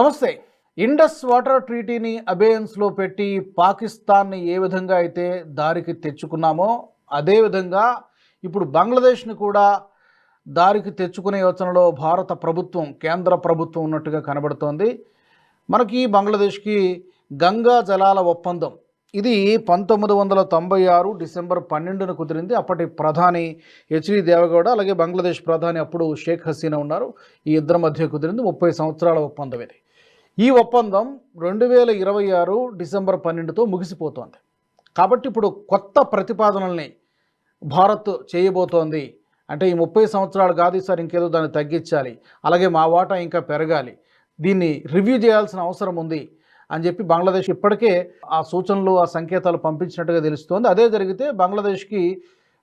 నమస్తే. Indus water ట్రీటీని అబేయన్స్లో పెట్టి పాకిస్తాన్ని ఏ విధంగా అయితే దారికి తెచ్చుకున్నామో అదేవిధంగా ఇప్పుడు బంగ్లాదేశ్ని కూడా దారికి తెచ్చుకునే యోచనలో భారత ప్రభుత్వం కేంద్ర ప్రభుత్వం ఉన్నట్టుగా కనబడుతోంది. మనకి బంగ్లాదేశ్కి గంగా జలాల ఒప్పందం. ఇది పంతొమ్మిది వందల తొంభై ఆరు డిసెంబర్ పన్నెండున కుదిరింది. అప్పటి ప్రధాని హెచ్డి దేవగౌడ అలాగే బంగ్లాదేశ్ ప్రధాని అప్పుడు షేక్ హసీనా ఉన్నారు. ఈ ఇద్దరి మధ్య కుదిరింది ముప్పై సంవత్సరాల ఒప్పందం ఇది. ఈ ఒప్పందం రెండు వేల ఇరవై ఆరు డిసెంబర్ పన్నెండుతో ముగిసిపోతోంది. కాబట్టి ఇప్పుడు కొత్త ప్రతిపాదనల్ని భారత్ చేయబోతోంది. అంటే ఈ ముప్పై సంవత్సరాలు కాదు సార్ ఇంకేదో దాన్ని తగ్గించాలి. అలాగే మా వాటా ఇంకా పెరగాలి. దీన్ని రివ్యూ చేయాల్సిన అవసరం ఉంది అని చెప్పి బంగ్లాదేశ్ ఇప్పటికే ఆ సూచనలు ఆ సంకేతాలు పంపించినట్టుగా తెలుస్తోంది. అదే జరిగితే బంగ్లాదేశ్కి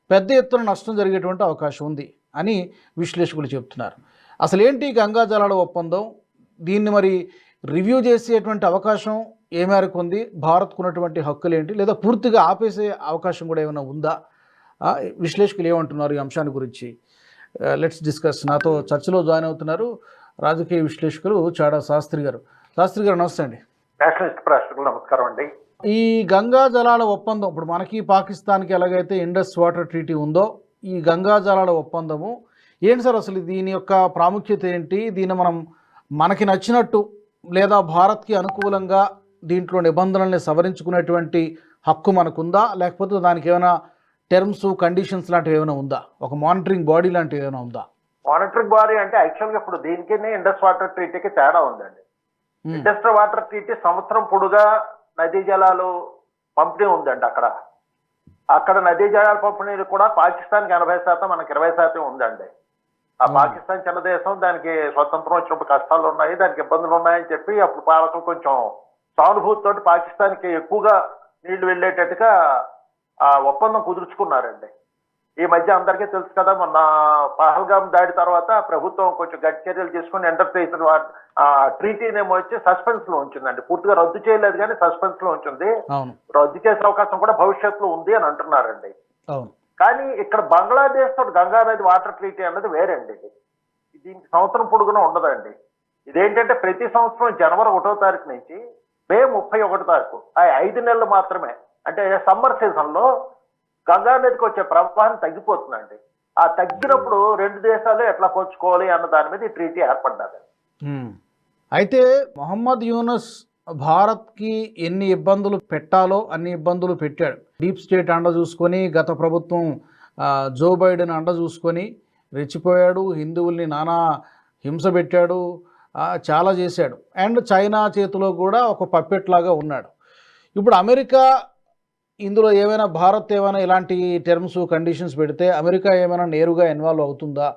పెద్ద ఎత్తున నష్టం జరిగేటువంటి అవకాశం ఉంది అని విశ్లేషకులు చెప్తున్నారు. అసలు ఏంటి గంగా జలాల ఒప్పందం? దీన్ని మరి రివ్యూ చేసేటువంటి అవకాశం ఏ మేరకు ఉంది? భారత్కు ఉన్నటువంటి హక్కులు ఏంటి లేదా పూర్తిగా ఆపేసే అవకాశం కూడా ఏమైనా ఉందా? విశ్లేషకులు ఏమంటున్నారు ఈ అంశాన్ని గురించి? లెట్స్ డిస్కస్ నాతో చర్చలో జాయిన్ అవుతున్నారు రాజకీయ విశ్లేషకులు చాడా శాస్త్రి గారు. శాస్త్రి గారు నమస్తే అండి. నమస్కారం అండి. ఈ గంగా జలాల ఒప్పందం ఇప్పుడు మనకి పాకిస్తాన్కి ఎలాగైతే ఇండస్ వాటర్ ట్రీటీ ఉందో ఈ గంగా జలాల ఒప్పందము ఏంటి సార్ అసలు దీని యొక్క ప్రాముఖ్యత ఏంటి? దీన్ని మనం మనకి నచ్చినట్టు లేదా భారత్కి అనుకూలంగా దీంట్లో నిబంధనల్ని సవరించుకునేటువంటి హక్కు మనకుందా? లేకపోతే దానికి ఏమైనా టర్మ్స్ కండిషన్స్ లాంటివి ఏమైనా ఉందా? ఒక మానిటరింగ్ బాడీ లాంటివి ఏమైనా ఉందా? మానిటరింగ్ బాడీ అంటే యాక్చువల్గా ఇప్పుడు దీనికి ఇండస్ వాటర్ ట్రీటీకి తేడా ఉందండి. మ్మ్. ఇండస్ వాటర్ ట్రీటీ సంవత్సరం పొడుగా నదీ జలాలు పంపిణీ ఉందండి అక్కడ. అక్కడ నదీ జలాల పంపిణీలు కూడా పాకిస్తాన్కి ఎనభై శాతం మనకి ఇరవై శాతం ఉందండి. ఆ. పాకిస్తాన్ చిన్న దేశం దానికి స్వతంత్రం వచ్చినప్పుడు కష్టాలు ఉన్నాయి దానికి ఇబ్బందులు ఉన్నాయని చెప్పి అప్పుడు పాలకులు కొంచెం సానుభూతితోటి పాకిస్తాన్కి ఎక్కువగా నీళ్ళు వెళ్ళేటట్టుగా ఆ ఒప్పందం కుదుర్చుకున్నారండి. ఈ మధ్య అందరికీ తెలుసు కదా మొన్న పహల్గాం దాడి తర్వాత ప్రభుత్వం కొంచెం గట్టి చర్యలు తీసుకుని ఎంటర్ప్రైజ్ ట్రీటీని ఏమో వచ్చి సస్పెన్స్లో ఉంచిందండి. పూర్తిగా రద్దు చేయలేదు కానీ సస్పెన్స్లో ఉంచింది. రద్దు చేసే అవకాశం కూడా భవిష్యత్తులో ఉంది అని అంటున్నారండి. కానీ ఇక్కడ బంగ్లాదేశ్ తోటి గంగా నది వాటర్ ట్రీటీ అన్నది వేరండి. ఇది దీనికి సంవత్సరం పొడుగున ఉండదండి. ఇదేంటంటే ప్రతి సంవత్సరం జనవరి ఒకటో తారీఖు నుంచి మే ముప్పై ఒకటో తారీఖు ఆ ఐదు నెలలు మాత్రమే. అంటే సమ్మర్ సీజన్లో గంగా నదికి వచ్చే ప్రవాహం తగ్గిపోతుందండి. ఆ తగ్గినప్పుడు రెండు దేశాలు ఎట్లా పంచుకోవాలి అన్న దాని మీద ఈ ట్రీటీ ఏర్పడ్డారు అయితే మొహమ్మద్ యూనస్ భారత్కి ఎన్ని ఇబ్బందులు పెట్టాలో అన్ని ఇబ్బందులు పెట్టాడు. డీప్ స్టేట్ అండ చూసుకొని గత ప్రభుత్వం జో బైడెన్ అండ చూసుకొని రెచ్చిపోయాడు. హిందువుల్ని నానా హింస పెట్టాడు. చాలా చేశాడు. అండ్ చైనా చేతిలో కూడా ఒక పప్పెట్ లాగా ఉన్నాడు. ఇప్పుడు అమెరికా ఇందులో ఏమైనా భారత్ ఏమైనా ఇలాంటి టర్మ్స్ కండిషన్స్ పెడితే అమెరికా ఏమైనా నేరుగా ఇన్వాల్వ్ అవుతుందా?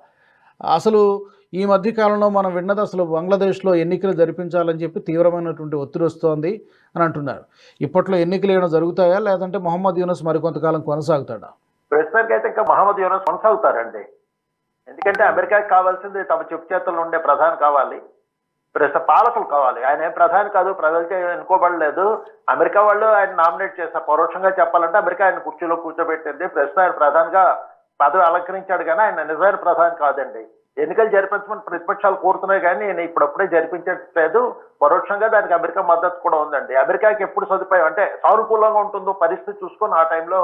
అసలు ఈ మధ్య కాలంలో మనం విన్నది అసలు బంగ్లాదేశ్లో ఎన్నికలు జరిపించాలని చెప్పి తీవ్రమైనటువంటి ఒత్తిడి వస్తోంది అని అంటున్నారు. ఇప్పట్లో ఎన్నికలు ఏమైనా జరుగుతాయా? లేదంటే మొహమ్మద్ యూనస్ మరికొంతకాలం కొనసాగుతాడా? ప్రస్తుతానికి అయితే ఇంకా మహమ్మద్ యూనస్ కొనసాగుతారండి. ఎందుకంటే అమెరికాకి కావాల్సింది తమ చెప్పు చేతుల్లో ఉండే ప్రధాని కావాలి. ప్రస్తుత పాలకులు కావాలి. ఆయన ఏం ప్రధాని కాదు ప్రజలకే ఎన్నుకోబడలేదు. అమెరికా వాళ్ళు ఆయన నామినేట్ చేస్తారు పరోక్షంగా చెప్పాలంటే అమెరికా ఆయన కుర్చీలో కూర్చోబెట్టింది. ప్రస్తుతం ఆయన ప్రధానిగా పదవి అలంకరించాడు కానీ ఆయన నిజమైన ప్రధాని కాదండి. ఎన్నికలు జరిపించమని ప్రతిపక్షాలు కోరుతున్నాయి కానీ నేను ఇప్పుడప్పుడే జరిపించట్లేదు. పరోక్షంగా దానికి అమెరికా మద్దతు కూడా ఉందండి. అమెరికాకి ఎప్పుడు సదుపాయం? అంటే సానుకూలంగా ఉంటుందో పరిస్థితి చూసుకొని ఆ టైంలో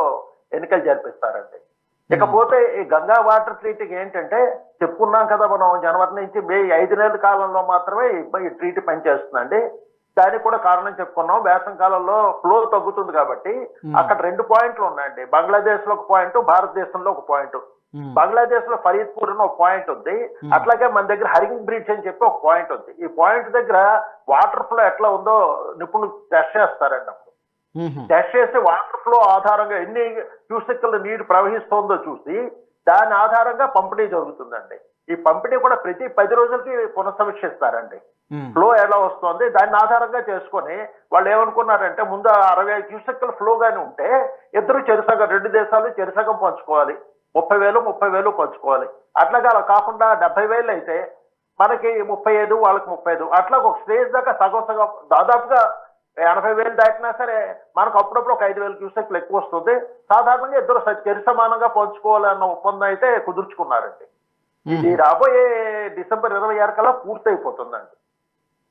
ఎన్నికలు జరిపిస్తారండి. ఇకపోతే ఈ గంగా వాటర్ ట్రీటీకి ఏంటంటే చెప్పుకున్నాం కదా మనం జనవరి నుంచి మే ఐదు నెలల కాలంలో మాత్రమే ఈ ట్రీటీ పనిచేస్తుందండి. దానికి కూడా కారణం చెప్పుకున్నాం వేసవి కాలంలో ఫ్లో తగ్గుతుంది కాబట్టి. అక్కడ రెండు పాయింట్లు ఉన్నాయండి బంగ్లాదేశ్లో ఒక పాయింట్ భారతదేశంలో ఒక పాయింట్. బంగ్లాదేశ్లో ఫరీద్పూర్ అని ఒక పాయింట్ ఉంది. అట్లాగే మన దగ్గర హరింగ్ బ్రిడ్జ్ అని చెప్పి ఒక పాయింట్ ఉంది ఈ పాయింట్ దగ్గర వాటర్ ఫ్లో ఎట్లా ఉందో నిపుణులు టెస్ట్ చేస్తారండి అప్పుడు. టెస్ట్ చేసి వాటర్ ఫ్లో ఆధారంగా ఎన్ని క్యూసెక్ల నీరు ప్రవహిస్తోందో చూసి దాని ఆధారంగా పంపిణీ జరుగుతుందండి. ఈ పంపిణీ కూడా ప్రతి పది రోజులకి పునఃసమీక్షిస్తారండి. ఫ్లో ఎలా వస్తుంది దాన్ని ఆధారంగా చేసుకొని వాళ్ళు ఏమనుకున్నారంటే ముందు అరవై ఐదు క్యూసెక్ల ఫ్లో గాని ఉంటే ఇద్దరు చెరుసగం రెండు దేశాలు చెరుసగం పంచుకోవాలి. ముప్పై వేలు ముప్పై వేలు పంచుకోవాలి. అట్లాగా అలా కాకుండా డెబ్బై వేలు అయితే మనకి ముప్పై ఐదు వాళ్ళకి ముప్పై ఐదు. అట్లా ఒక స్టేజ్ దాకా సగం సగం దాదాపుగా ఎనభై వేలు దాటినా సరే మనకు అప్పుడప్పుడు ఒక ఐదు వేల క్యూసెక్లు ఎక్కువ వస్తుంది. సాధారణంగా ఇద్దరు సరి సమానంగా పంచుకోవాలన్న ఒప్పందం అయితే కుదుర్చుకున్నారండి. ఇది రాబోయే డిసెంబర్ ఇరవై ఆరు కల్లా పూర్తయిపోతుందండి.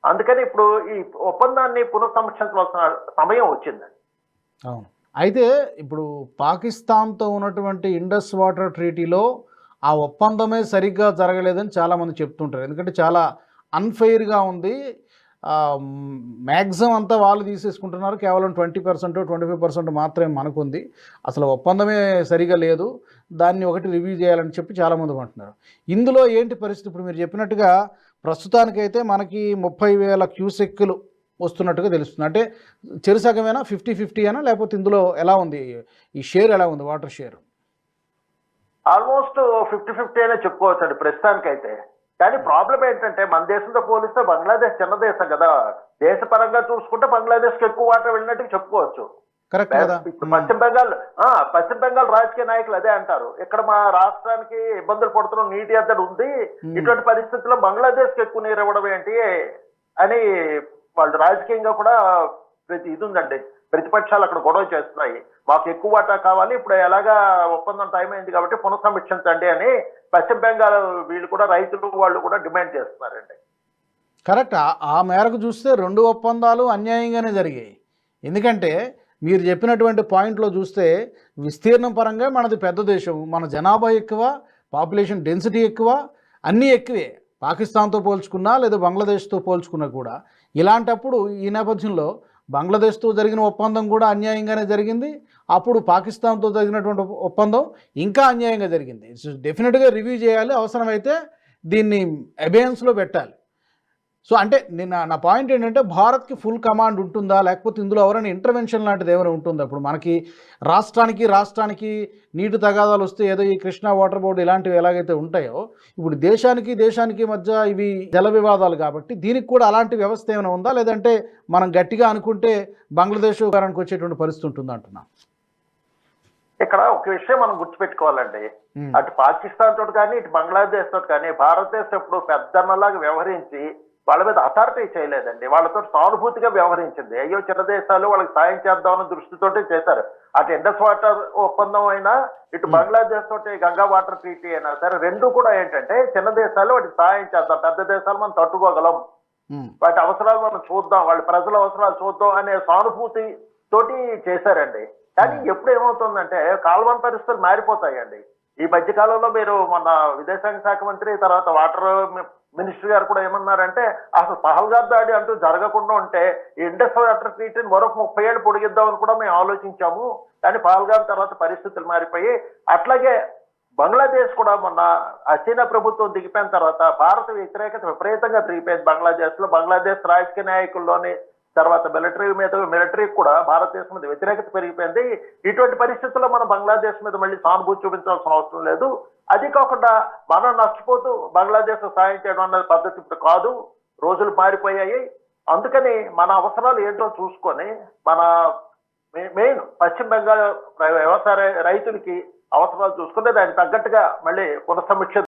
అందుకని ఇప్పుడు ఈ ఒప్పందాన్ని పునఃసమీక్షించవలసిన సమయం వచ్చిందండి. అవును. అయితే ఇప్పుడు పాకిస్తాన్తో ఉన్నటువంటి ఇండస్ వాటర్ ట్రీటీలో ఆ ఒప్పందమే సరిగ్గా జరగలేదని చాలామంది చెప్తుంటారు. ఎందుకంటే చాలా అన్ఫెయిర్గా ఉంది. మ్యాక్సిమం అంతా వాళ్ళు తీసేసుకుంటున్నారు. కేవలం twenty percent twenty five percent మాత్రమే మనకుంది. అసలు ఒప్పందమే సరిగా లేదు. దాన్ని ఒకటి రివ్యూ చేయాలని చెప్పి చాలామంది అంటున్నారు ఇందులో ఏంటి పరిస్థితి? ఇప్పుడు మీరు చెప్పినట్టుగా ప్రస్తుతానికైతే మనకి ముప్పై వేల క్యూసెక్కులు వస్తున్నట్టుగా తెలుస్తుంది. అంటే చెరుసగమేనా ఫిఫ్టీ ఫిఫ్టీ అయినా లేకపోతే ఇందులో ఎలా ఉంది? ఈ షేర్ ఎలా ఉంది? Water share? Almost fifty fifty అయినా చెప్పుకోవచ్చు అండి ప్రస్తుతానికైతే. కానీ ప్రాబ్లం ఏంటంటే మన దేశంతో పోలిస్తే బంగ్లాదేశ్ చిన్న దేశం కదా. దేశపరంగా చూసుకుంటే బంగ్లాదేశ్కి ఎక్కువ వాటర్ వెళ్ళినట్టు చెప్పుకోవచ్చు. పశ్చిమ బెంగాల్ ఆ, పశ్చిమ బెంగాల్ రాజకీయ నాయకులు అదే అంటారు. ఇక్కడ మా రాష్ట్రానికి ఇబ్బందులు పడుతున్న నీటి ఎద్దడి ఉంది. ఇటువంటి పరిస్థితుల్లో బంగ్లాదేశ్కి ఎక్కువ నీరు ఇవ్వడం ఏంటి అని వాళ్ళు రాజకీయంగా కూడా ప్రతి ఇది ఉందండి. ప్రతిపక్షాలు అక్కడ గొడవ చేస్తున్నాయి. మాకు ఎక్కువ వాటా కావాలి. ఇప్పుడు ఎలాగా ఒప్పందం టైం అయింది కాబట్టి పునఃసమీక్షించండి అని పశ్చిమ బెంగాల్ వీళ్ళు కూడా రైతులు వాళ్ళు కూడా డిమాండ్ చేస్తున్నారండి. కరెక్ట్. ఆ- మేరకు చూస్తే రెండు ఒప్పందాలు అన్యాయంగానే జరిగాయి. ఎందుకంటే మీరు చెప్పినటువంటి పాయింట్లో చూస్తే విస్తీర్ణం పరంగా మనది పెద్ద దేశం. మన జనాభా ఎక్కువ పాపులేషన్ డెన్సిటీ ఎక్కువ అన్నీ ఎక్కువే. పాకిస్తాన్తో పోల్చుకున్నా లేదా బంగ్లాదేశ్తో పోల్చుకున్నా కూడా. ఇలాంటప్పుడు ఈ నేపథ్యంలో బంగ్లాదేశ్తో జరిగిన ఒప్పందం కూడా అన్యాయంగానే జరిగింది. అప్పుడు పాకిస్తాన్తో జరిగినటువంటి ఒప్పందం ఇంకా అన్యాయంగా జరిగింది. డెఫినెట్గా రివ్యూ చేయాలి. అవసరమైతే దీన్ని అబేయన్స్లో పెట్టాలి. సో అంటే నేను నా- పాయింట్ ఏంటంటే భారత్కి ఫుల్ కమాండ్ ఉంటుందా? లేకపోతే ఇందులో ఎవరైనా ఇంటర్వెన్షన్ లాంటిది ఏమైనా ఉంటుందా? ఇప్పుడు మనకి రాష్ట్రానికి రాష్ట్రానికి నీటి తగాదాలు వస్తే ఏదో ఈ కృష్ణా వాటర్ బోర్డు ఇలాంటివి ఎలాగైతే ఉంటాయో ఇప్పుడు దేశానికి దేశానికి మధ్య ఇవి జల వివాదాలు కాబట్టి దీనికి కూడా అలాంటి వ్యవస్థ ఏమైనా ఉందా? లేదంటే మనం గట్టిగా అనుకుంటే బంగ్లాదేశ్ కారానికి వచ్చేటువంటి పరిస్థితి ఉంటుంది అంటున్నా? ఇక్కడ ఒక విషయం మనం గుర్తుపెట్టుకోవాలండి. అటు పాకిస్తాన్ తోటి కానీ ఇటు బంగ్లాదేశ్ తోటి కానీ భారతదేశం ఇప్పుడు పెద్దన్నలాగా వ్యవహరించి వాళ్ళ మీద అథారిటీ చేయలేదండి. వాళ్ళతో సానుభూతిగా వ్యవహరించింది. అయ్యో చిన్న దేశాలు వాళ్ళకి సాయం చేద్దామన్న దృష్టితోటి చేశారు. అటు ఇండస్ వాటర్ ఒప్పందం అయినా ఇటు బంగ్లాదేశ్ తోటి గంగా వాటర్ ట్రీటీ అయినా సరే రెండు కూడా ఏంటంటే చిన్న దేశాలు వాటికి సాయం చేద్దాం. పెద్ద దేశాలు మనం తట్టుకోగలం. వాటి అవసరాలు మనం చూద్దాం. వాళ్ళ ప్రజల అవసరాలు చూద్దాం అనే సానుభూతి తోటి చేశారండి. కానీ ఎప్పుడు ఏమవుతుందంటే కాలువల పరిస్థితులు మారిపోతాయండి. ఈ మధ్య కాలంలో మీరు మొన్న విదేశాంగ శాఖ మంత్రి తర్వాత వాటర్ మినిస్టర్ గారు కూడా ఏమన్నారంటే అసలు పహల్గార్ దాడి అంటూ జరగకుండా ఉంటే ఈ ఇండస్ వాటర్ ట్రీటీని మరొక ముప్పై ఏళ్ళు పొడిగిద్దామని కూడా మేము ఆలోచించాము. కానీ పహల్గార్ తర్వాత పరిస్థితులు మారిపోయి అట్లాగే బంగ్లాదేశ్ కూడా మొన్న హసీనా ప్రభుత్వం దిగిపోయిన తర్వాత భారత వ్యతిరేకత విపరీతంగా దిగిపోయింది బంగ్లాదేశ్లో బంగ్లాదేశ్ రాజకీయ నాయకుల్లోని తర్వాత మిలిటరీ మీద మిలిటరీ కూడా భారతదేశం మీద వ్యతిరేకత పెరిగిపోయింది. ఇటువంటి పరిస్థితుల్లో మనం బంగ్లాదేశ్ మీద మళ్ళీ సానుభూతి చూపించాల్సిన అవసరం లేదు. అది కాకుండా మనం నష్టపోతూ బంగ్లాదేశ్ సాయం చేయడం అన్న పద్ధతి ఇప్పుడు కాదు. రోజులు మారిపోయాయి. అందుకని మన అవసరాలు ఏంటో చూసుకొని మన మెయిన్ పశ్చిమ బెంగాల్ వ్యవసాయ రైతులకి అవసరాలు చూసుకుంటే దానికి తగ్గట్టుగా మళ్ళీ పునఃసమీక్ష